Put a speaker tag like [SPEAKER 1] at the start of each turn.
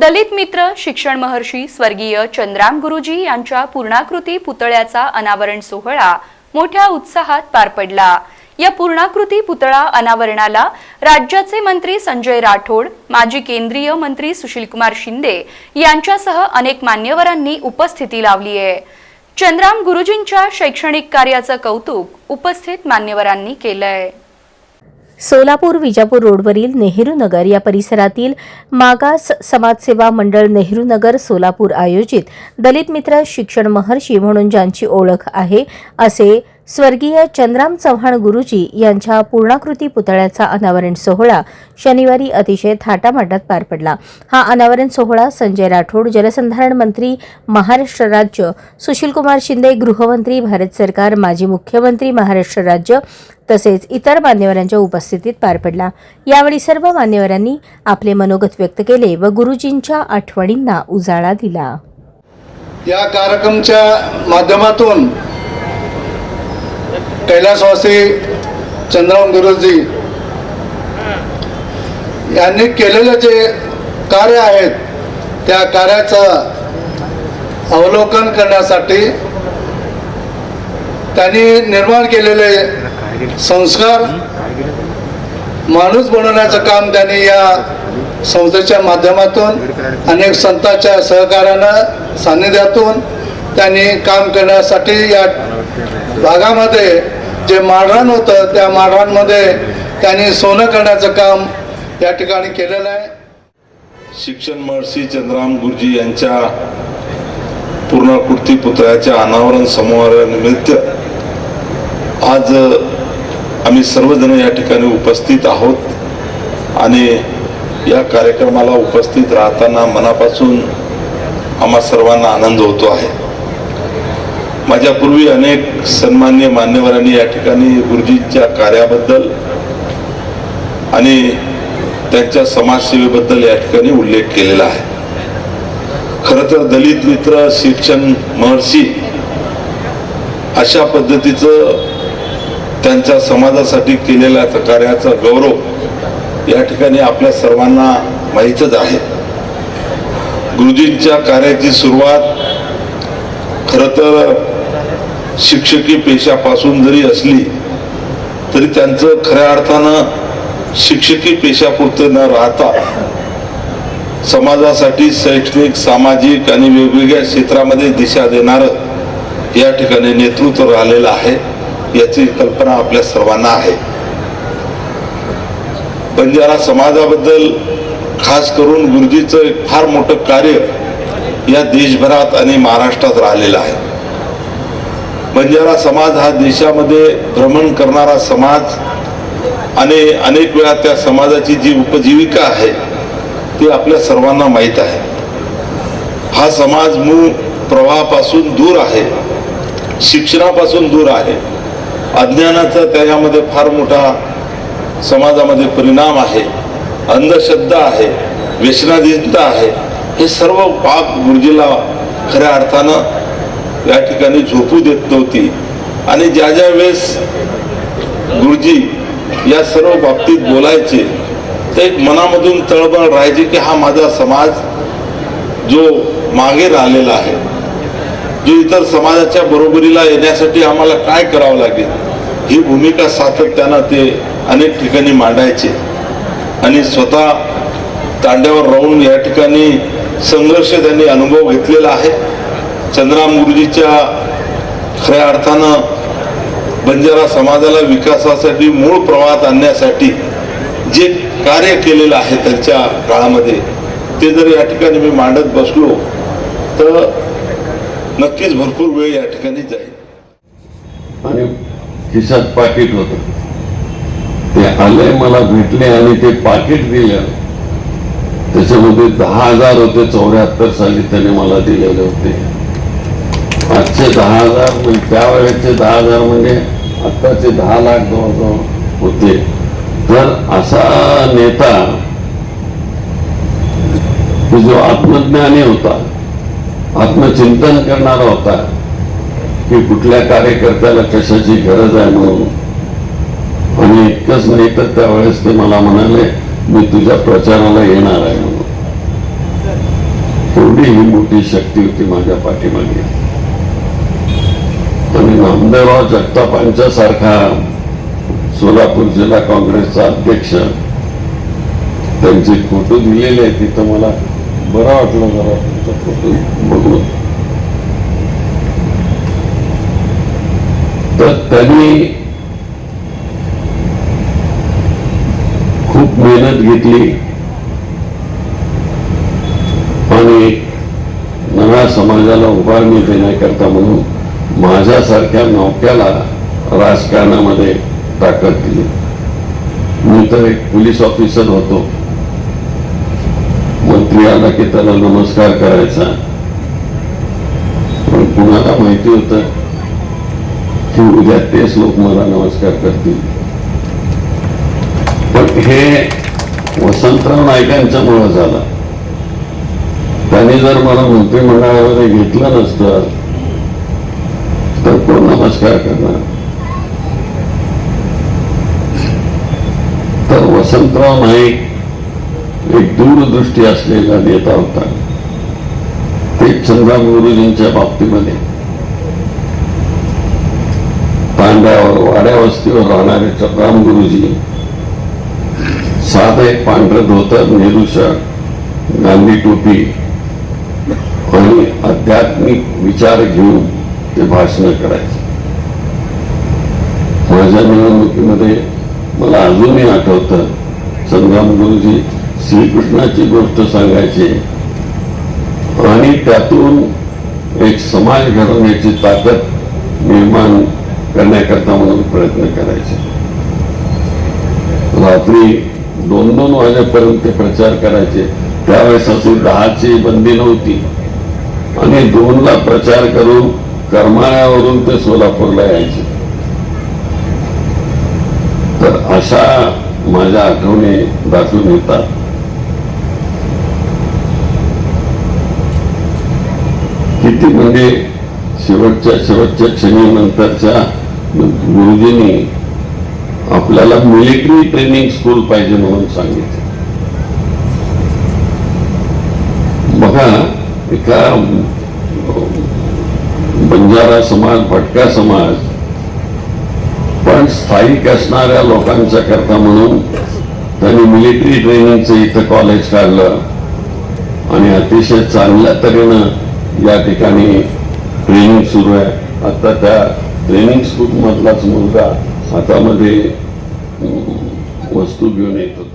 [SPEAKER 1] दलित मित्र शिक्षण महर्षी स्वर्गीय चंद्राम गुरुजी यांच्या पूर्णाकृती पुतळ्याचा अनावरण सोहळा मोठ्या उत्साहात पार पडला. या पूर्णाकृती पुतळा अनावरणाला राज्याचे मंत्री संजय राठोड माजी केंद्रीय मंत्री सुशीलकुमार शिंदे यांच्यासह अनेक मान्यवरांनी उपस्थिती लावली आहे. चंद्राम गुरुजींच्या शैक्षणिक कार्याचं कौतुक उपस्थित मान्यवरांनी केलंय.
[SPEAKER 2] सोलापूर विजापूर रोडवरील नेहरू नगर या परिसरातील मागास समाजसेवा मंडळ नेहरू नगर सोलापूर आयोजित दलित मित्र शिक्षण महर्षी म्हणून ज्यांची ओळख आहे असे स्वर्गीय चंद्राम चव्हाण गुरुजी यांच्या पूर्णाकृती पुतळ्याचा अनावरण सोहळा शनिवारी अतिशय थाटामाटात पार पडला. हा अनावरण सोहळा संजय राठोड जलसंधारण मंत्री महाराष्ट्र राज्य सुशीलकुमार शिंदे गृहमंत्री भारत सरकार माजी मुख्यमंत्री महाराष्ट्र राज्य तसेच इतर मान्यवरांच्या उपस्थितीत पार पडला. यावेळी सर्व मान्यवरांनी आपले मनोगत व्यक्त केले व गुरुजींच्या आठवणींना उजाळा दिला.
[SPEAKER 3] या कार्यक्रमच्या माध्यमातून कैलासवासी चंद्राम गुरुजी यांनी केलेले जे कार्य आहेत त्या कार्याचं अवलोकन करण्यासाठी त्यांनी निर्माण केलेले संस्कार माणूस बनवण्याचं काम त्यांनी या संस्थेच्या माध्यमातून अनेक संतांच्या सहकार्यानं सान्निध्यातून त्यांनी काम करण्यासाठी या भागामध्ये जे माळरान होतं त्या माळरानमध्ये त्यांनी सोनं करण्याचं काम या ठिकाणी केलेलं आहे.
[SPEAKER 4] शिक्षण महर्षी चंद्राम गुरुजी यांच्या पूर्णाकृती पुतळ्याच्या अनावरण समारोहानिमित्त आज आम्ही सर्वजण या ठिकाणी उपस्थित आहोत आणि या कार्यक्रमाला उपस्थित राहताना मनापासून आम्हा सर्वांना आनंद होतो आहे. माझ्यापूर्वी अनेक सन्मान्य मान्यवरांनी या ठिकाणी गुरुजींच्या कार्याबद्दल आणि त्यांच्या समाजसेवेबद्दल या ठिकाणी उल्लेख केलेला आहे. खरं तर दलित मित्र शिक्षण महर्षी अशा पद्धतीचं त्यांच्या समाजासाठी केलेल्या कार्याचा गौरव या ठिकाणी आपल्या सर्वांना माहीतच आहे. गुरुजींच्या कार्याची सुरुवात खरं तर शिक्षकी पेशापासून जरी असली तरी त्यांचं खऱ्या अर्थानं शिक्षकी पेशापुरतं न राहता समाजासाठी शैक्षणिक सामाजिक आणि वेगवेगळ्या क्षेत्रामध्ये दिशा देणारं या ठिकाणी नेतृत्व राहिलेलं आहे याची कल्पना आपल्या सर्वांना आहे. बंजारा समाजाबद्दल खास करून गुरुजीचं एक फार मोठं कार्य या देशभरात आणि महाराष्ट्रात राहिलेलं आहे. बंजारा समाज हा देशामध्ये भ्रमण करणारा समाज आणि अनेक वेळा त्या समाजाची जी उपजीविका आहे ती आपल्या सर्वांना माहीत आहे. हा समाज मूळ प्रवाहापासून दूर आहे शिक्षणापासून दूर आहे. अज्ञानाचा त्याच्यामध्ये फार मोठा समाजामध्ये परिणाम आहे अंधश्रद्धा आहे व्यसनाधीनता आहे हे सर्व पाप गुरुजीला खऱ्या अर्थानं या ठिकाणी झोपू देत नव्हती. आणि ज्या ज्या वेळेस गुरुजी या सर्व बाबतीत बोलायचे तर एक मनामधून तळबळ राहायचे की हा माझा समाज जो मागे राहिलेला आहे जो इतर समाजाच्या बरोबरीला येण्यासाठी आम्हाला काय करावं लागेल ही भूमिका सातत्यानं ते अनेक ठिकाणी मांडायचे. आणि स्वतः तांड्यावर राहून या ठिकाणी संघर्ष त्यांनी अनुभव घेतलेला आहे. चंद्राम गुरुजीच्या खऱ्या अर्थानं बंजारा समाजाला विकासासाठी मूळ प्रवाहात आणण्यासाठी जे कार्य केलेलं आहे त्यांच्या काळामध्ये ते जर या ठिकाणी मी मांडत बसलो तर नक्कीच भरपूर वेळ या ठिकाणी जाईल.
[SPEAKER 5] आणि खिशात पाकिट होत. ते आले मला भेटले आणि ते पाकिट दिलं. त्याच्यामध्ये दहा हजार होते चौऱ्याहत्तर साली त्याने मला दिलेले होते. आजचे दहा हजार म्हणजे त्यावेळेचे दहा हजार म्हणजे आत्ताचे दहा लाख जवळजवळ होते. तर असा नेता की जो आत्मज्ञानी होता आत्मचिंतन करणारा होता की कुठल्या कार्यकर्त्याला कशाची गरज आहे म्हणून. आणि इतकंच नाही तर त्यावेळेस ते मला म्हणाले मी तुझ्या प्रचाराला येणार आहे म्हणून. एवढी ही मोठी शक्ती होती माझ्या पाठीमागे. नामदेवराव जगतापांच्या सारखा सोलापूर जिल्हा काँग्रेसचा अध्यक्ष त्यांचे फोटो दिलेले आहेत तिथं मला बरं वाटलं जरा तुमचा फोटो बघून. तर त्यांनी खूप मेहनत घेतली. आणि नव्या समाजाला उभारणी देण्याकरता म्हणून माझ्यासारख्या नौक्याला राजकारणामध्ये ताकद दिली. मी तर एक पोलीस ऑफिसर होतो. मंत्री आला की त्याला नमस्कार करायचा. पण कुणाला माहिती होतं? की उद्या तेच लोक मला नमस्कार करतील. पण हे वसंतराव नायकांच्यामुळं झालं. त्यांनी जर मला मंत्रिमंडळामध्ये घेतलं नसतं तर नमस्कार करणार. तर वसंतराव नाईक एक दूरदृष्टी असलेला नेता होता. ते चंद्राम गुरुजींच्या बाबतीमध्ये. तांड्यावर वाड्या वस्तीवर राहणारे चंद्राम गुरुजी साधं एक पांढरं धोतर नेहरू शर्ट गांधी टोपी आणि आध्यात्मिक विचार घेऊन ते भाषण करायचे. माझ्या निवडणुकीमध्ये मला अजूनही आठवतं संग्राम गुरुजी श्रीकृष्णाची गोष्ट सांगायचे आणि त्यातून एक समाज घडवण्याची ताकद निर्माण करण्याकरता म्हणून प्रयत्न करायचे. रात्री दोन दोन वाजेपर्यंत प्रचार करायचे. त्यावेळेस अशी दहाची बंदी नव्हती. आणि दोनला प्रचार करून करमाळ्यावरून ते सोलापूरला यायचे. तर अशा माझ्या आठवणी दाखवून येतात. किती म्हणजे शेवटच्या शेवटच्या क्षणी नंतरच्या गुरुजींनी आपल्याला मिलिटरी ट्रेनिंग स्कूल पाहिजे म्हणून सांगितले. बघा एका बंजारा समाज भटका समाज पण स्थायिक असणाऱ्या लोकांच्या करता म्हणून त्यांनी मिलिटरी ट्रेनिंगचं इथं कॉलेज काढलं आणि अतिशय चांगल्या तऱ्हेनं या ठिकाणी ट्रेनिंग सुरू आहे. आता त्या ट्रेनिंग स्कूलमधलाच मुलगा हातामध्ये वस्तू घेऊन येतो